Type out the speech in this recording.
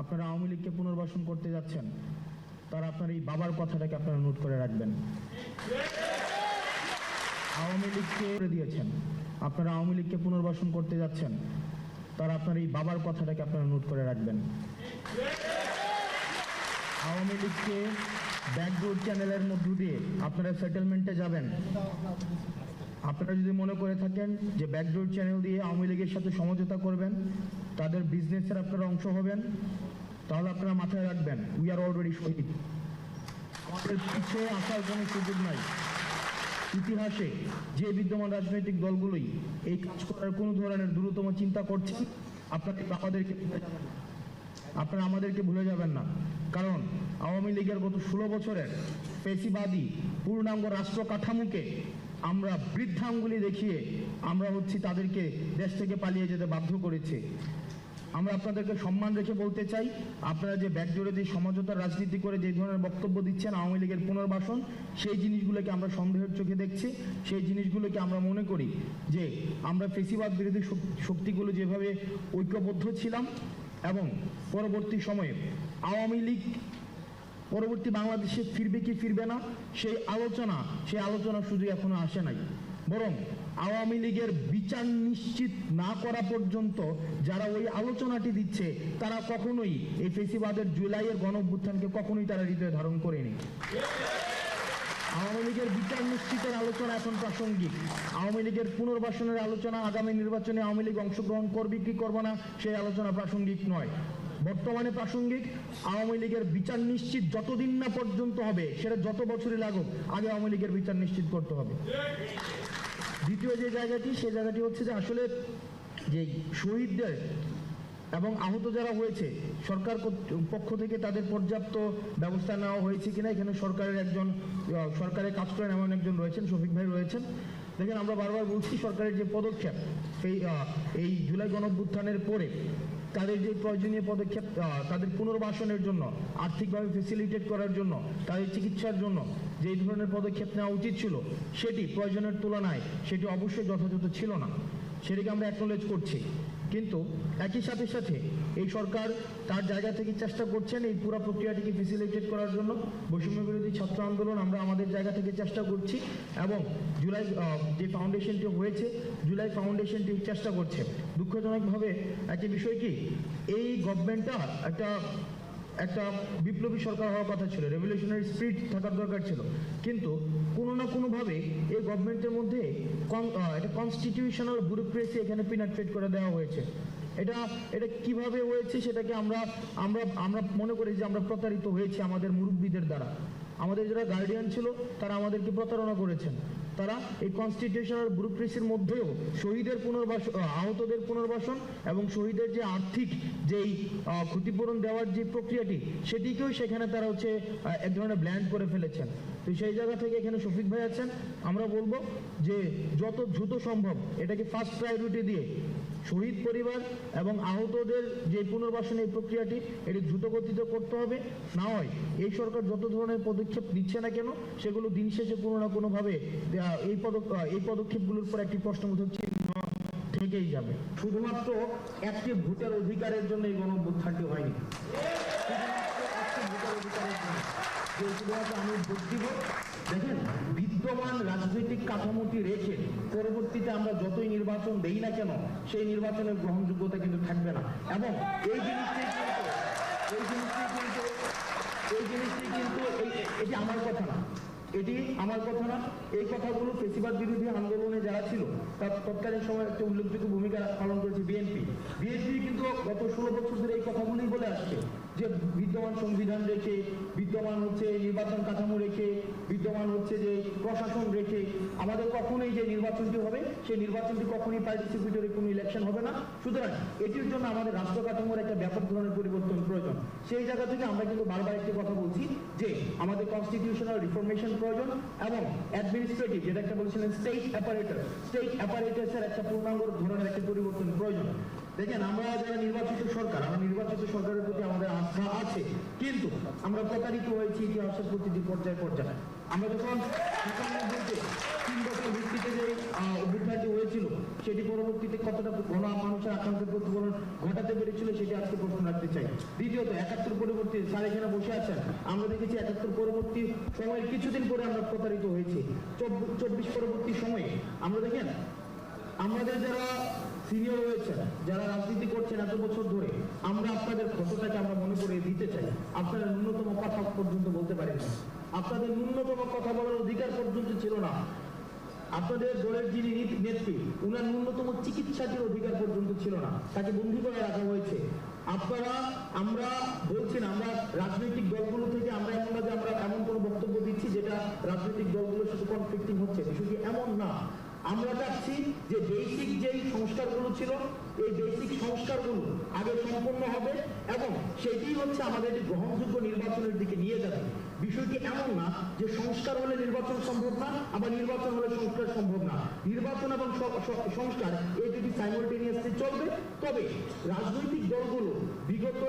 আপনারা আওয়ামী লীগকে পুনর্বাসন করতে যাচ্ছেন, তারা আপনার এই বাবার কথাটাকে আপনারা নোট করে রাখবেন। আওয়ামী লীগকে করে দিয়েছেন, আপনারা আওয়ামী লীগকে পুনর্বাসন করতে যাচ্ছেন, তারা আপনার এই বাবার কথাটাকে আপনারা নোট করে রাখবেন। আওয়ামী লীগকে ব্যাকডোর চ্যানেলের মধ্য দিয়ে আপনারা সেটেলমেন্টে যাবেন। আপনারা যদি মনে করে থাকেন যে ব্যাকডোর চ্যানেল দিয়ে আওয়ামী লীগের সাথে সমঝোতা করবেন, তাদের বিজনেসের আপনারা অংশ হবেন। তাহলে আপনারা মাথায় রাখবেন উই আর অলরেডি শহীদ আমাদের পিছিয়ে আসার কোনো সুযোগ নাই। ইতিহাসে যে বিদ্যমান রাজনৈতিক দলগুলোই এই কাজ করার কোনো ধরনের দ্রুততম চিন্তা করছেন, আপনাকে আমাদেরকে। আপনারা আমাদেরকে ভুলে যাবেন না। কারণ আওয়ামী লীগের গত ষোলো বছরের পেশিবাদী পূর্ণাঙ্গ রাষ্ট্র কাঠামোকে আমরা বৃদ্ধাঙ্গুলি দেখিয়ে আমরা হচ্ছি তাদেরকে দেশ থেকে পালিয়ে যেতে বাধ্য করেছি। আমরা আপনাদেরকে সম্মান রেখে বলতে চাই, আপনারা যে ব্যাকজোরে যে সমঝোতার রাজনীতি করে যে ধরনের বক্তব্য দিচ্ছেন আওয়ামী লীগের পুনর্বাসন, সেই জিনিসগুলোকে আমরা সন্দেহের চোখে দেখছি, সেই জিনিসগুলোকে আমরা মনে করি যে আমরা ফেসিবাদ বিরোধী শক্তিগুলো যেভাবে ঐক্যবদ্ধ ছিলাম এবং পরবর্তী সময়ে আওয়ামী লীগ পরবর্তী বাংলাদেশে ফিরবে কি ফিরবে না, সেই আলোচনা সেই আলোচনা শুধু এখনও আসে নাই। বরং আওয়ামী লীগের বিচার নিশ্চিত না করা পর্যন্ত যারা ওই আলোচনাটি দিচ্ছে, তারা কখনোই এই ফেসিবাদের জুলাইয়ের গণ কখনোই তারা হৃদয়ে ধারণ করেনি। আওয়ামী লীগের বিচার নিশ্চিতের আলোচনা এখন প্রাসঙ্গিক। আওয়ামী লীগের পুনর্বাসনের আলোচনা, আগামী নির্বাচনে আওয়ামী লীগ অংশগ্রহণ করবে কি করবে না, সেই আলোচনা প্রাসঙ্গিক নয়। বর্তমানে প্রাসঙ্গিক, আওয়ামী লীগের বিচার নিশ্চিত যতদিন না পর্যন্ত হবে, সেটা যত বছরই লাগুক, আগে আওয়ামী লীগের বিচার নিশ্চিত করতে হবে। দ্বিতীয় যে জায়গাটি সে জায়গাটি হচ্ছে যে আসলে যে শহীদদের এবং আহত যারা হয়েছে সরকার পক্ষ থেকে তাদের পর্যাপ্ত ব্যবস্থা নেওয়া হয়েছে কিনা এখানে সরকারের একজন সরকারের কাজ করেন এমন একজন রয়েছেন শফিক ভাই রয়েছেন। দেখেন আমরা বারবার বলছি সরকারের যে পদক্ষেপ আহ, এই জুলাই গণভ্যুত্থানের পরে তাদের যে প্রয়োজনীয় পদক্ষেপ তাদের পুনর্বাসনের জন্য, আর্থিকভাবে ফেসিলিটেট করার জন্য, তাদের চিকিৎসার জন্য যে ধরনের পদক্ষেপ নেওয়া উচিত ছিল, সেটি প্রয়োজনের তুলনায় সেটি অবশ্যই যথাযথ ছিল না। সেটিকে আমরা অ্যাকনোলেজ করছি। কিন্তু একই সাথে সাথে এই সরকার তার জায়গা থেকে চেষ্টা করছেন এই পুরো প্রক্রিয়াটিকে ফেসিলিটেট করার জন্য। বৈষম্য বিরোধী ছাত্র আন্দোলন আমরা আমাদের জায়গা থেকে চেষ্টা করছি এবং জুলাই যে ফাউন্ডেশনটি হয়েছে, জুলাই ফাউন্ডেশনটি চেষ্টা করছে। দুঃখজনকভাবে একটি বিষয় কি? এই গভর্নমেন্টটা একটা একটা বিপ্লবী সরকার হওয়ার কথা ছিল রেভলিউশনারি স্পিরিট থাকার দরকার ছিল। কিন্তু কোনো না কোনোভাবে এই গভর্নমেন্টের মধ্যে আহ, একটা কনস্টিটিউশনাল ব্যুরোক্রেসি এখানে পিনাট্রেট করে দেওয়া হয়েছে। এটা এটা কীভাবে হয়েছে সেটাকে আমরা আমরা আমরা মনে করি যে আমরা প্রতারিত হয়েছি আমাদের মুরব্বীদের দ্বারা। আমাদের যারা গার্ডিয়ান ছিল তারা আমাদেরকে প্রতারণা করেছেন। তারা এই কনস্টিটিউশনাল ব্যুরোক্রেসির মধ্যেও শহীদের পুনর্বাসন আহতদের পুনর্বাসন এবং শহীদের যে আর্থিক যেই ক্ষতিপূরণ দেওয়ার যে প্রক্রিয়াটি, সেটিকেও সেখানে তারা হচ্ছে এক ধরনের ব্ল্যান্ড করে ফেলেছেন। তো সেই জায়গা থেকে এখানে শফিক ভাই আছেন। আমরা বলব যে যত দ্রুত সম্ভব এটাকে ফার্স্ট প্রায়োরিটি দিয়ে শহীদ পরিবার এবং আহতদের যে পুনর্বাসন এই প্রক্রিয়াটি এটি দ্রুতগতিতে করতে হবে। না হয় এই সরকার যত ধরনের পদক্ষেপ নিচ্ছে না কেন, সেগুলো দিন শেষে কোনো না কোনোভাবে এই পদক এই পদক্ষেপগুলোর পর একটি প্রশ্নবোধক চিহ্ন থেকেই যাবে। শুধুমাত্র একটি ভোটের অধিকারের জন্য এই গণঅভ্যুত্থানটি হয়নি। আমি দেখেন বিদ্যমান রাজনৈতিক কাঠামোটি রেখে পরবর্তীতে আমরা যতই নির্বাচন দেই না কেন, সেই নির্বাচনের গ্রহণযোগ্যতা কিন্তু থাকবে না। এবং এই জিনিসটি এই জিনিসটি কিন্তু, এই জিনিসটি কিন্তু এটি আমার কথা না। এটি আমার কথা না। এই কথাগুলো ফেসিবাদ বিরোধী আন্দোলনে যারা ছিল, তার তৎকালীন সময় একটা উল্লেখযোগ্য ভূমিকা পালন করেছে বিএনপি। বিএনপি কিন্তু গত ষোলো বছর ধরে এই কথাগুলোই বলে আসছে, যে বিদ্যমান সংবিধান রেখে, বিদ্যমান হচ্ছে নির্বাচন কাঠামো রেখে, বিদ্যমান হচ্ছে যে প্রশাসন রেখে আমাদের কখনোই যে নির্বাচনটি হবে, সেই নির্বাচনটি কখনোই পার্টিসিপেটরি কোনো ইলেকশন হবে না। সুতরাং এটির জন্য আমাদের রাষ্ট্র কাঠামোর একটা ব্যাপক ধরনের পরিবর্তন প্রয়োজন। সেই জায়গা থেকে আমরা কিন্তু বারবার একটি কথা বলছি যে, আমাদের কনস্টিটিউশনাল রিফরমেশন প্রয়োজন এবং অ্যাডমিনিস্ট্রেটিভ যেটা একটা বলেছিলেন স্টেট অ্যাপারেটার স্টেট অ্যাপারেটাসের একটা পূর্ণাঙ্গ ধরনের একটা পরিবর্তন প্রয়োজন। দেখেন, আমরা যারা নির্বাচিত সরকার, আমরা নির্বাচিত সরকারের প্রতি আমাদের আস্থা আছে, কিন্তু আমরা প্রতারিত হয়েছি ইতিহাসের প্রতিটি পর্যায়ে পর্যায়ে। আমরা যখন তিন বছর ভিত্তিতে যে অভ্যুত্থানটি হয়েছিল, সেটি পরবর্তীতে কতটা গণ মানুষের আকাঙ্ক্ষার প্রতিফলন ঘটাতে পেরেছিল সেটি আজকে প্রশ্ন রাখতে চাই। দ্বিতীয়ত, একাত্তর পরবর্তী, স্যার এখানে বসে আছেন, আমরা দেখেছি একাত্তর পরবর্তী সময়ের কিছুদিন পরে আমরা প্রতারিত হয়েছি। চব্বিশ পরবর্তী সময়ে, আমরা দেখেন আমাদের যারা সিনিয়র রয়েছেন যারা রাজনীতি করছেন এত বছর ধরে, আমরা আপনাদের ক্ষতটাকে আমরা মনে করে দিতে চাই। আপনারা ন্যূনতম কথা পর্যন্ত বলতে পারেন। না আপনাদের ন্যূনতম কথা বলার অধিকার পর্যন্ত ছিল না। আপনাদের দলের যিনি নীত- নেত্রী, উনার ন্যূনতম চিকিৎসাটির অধিকার পর্যন্ত ছিল না। তাকে বন্দি করে রাখা হয়েছে। আপনারা, আমরা বলছি না, আমরা রাজনৈতিক দলগুলো থেকে আমরা এমন না যে আমরা এমন কোনো বক্তব্য দিচ্ছি যেটা রাজনৈতিক দলগুলো শুধু কনফ্লিক্টিং হচ্ছে শুধু এমন না। আমরা চাচ্ছি যে বেসিক যেই সংস্কারগুলো ছিল, এই বেসিক সংস্কারগুলো আগে সম্পন্ন হবে এবং সেটি হচ্ছে আমাদের একটি গ্রহণযোগ্য নির্বাচনের দিকে নিয়ে যাবে। বিষয়টি এমন না যে সংস্কার হলে নির্বাচন সম্ভব না, আবার নির্বাচন হলে সংস্কার সম্ভব না। নির্বাচন এবং সংস্কার এই দুটি সাইমultaneously চলবে। তবে রাজনৈতিক দলগুলো বিগত